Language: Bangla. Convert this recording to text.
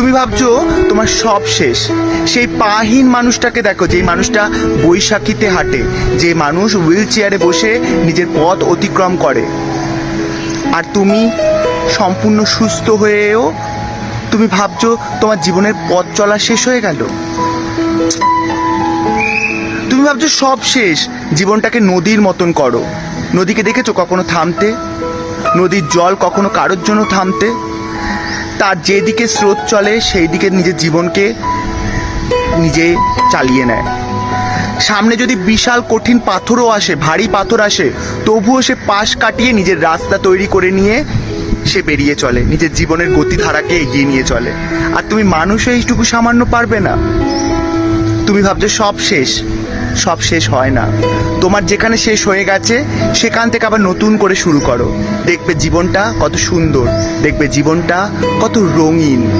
তুমি ভাবছ তোমার সব শেষ। সেই পাহীন মানুষটাকে দেখো, যেই মানুষটা বৈশাখীতে হাঁটে, যে মানুষ হুইল চেয়ারে বসে নিজের পথ অতিক্রম করে। আর তুমি সম্পূর্ণ সুস্থ হয়েও তুমি ভাবছ তোমার জীবনের পথ চলা শেষ হয়ে গেল। তুমি ভাবছ সব শেষ, জীবনটাকে নদীর মতন করো। নদীকে দেখেছ কখনো থামতে? নদীর জল কখনো কারোর জন্য থামতে? তার যেদিকে স্রোত চলে সেই দিকে নিজের জীবনকে নিজে চালিয়ে নেয়। সামনে যদি বিশাল কঠিন পাথরও আসে, ভারী পাথর আসে, তবুও সে পাশ কাটিয়ে নিজের রাস্তা তৈরি করে নিয়ে সে বেরিয়ে চলে। নিজের জীবনের গতিধারাকে এগিয়ে নিয়ে চলে। আর তুমি মানুষ এইটুকু সামান্য পারবে না। তুমি ভাবছ সব শেষ। সব শেষ হয় না। তোমার যেখানে শেষ হয়ে গেছে, সেখান থেকে আবার নতুন করে শুরু করো। দেখবে জীবনটা কত সুন্দর, দেখবে জীবনটা কত রঙিন।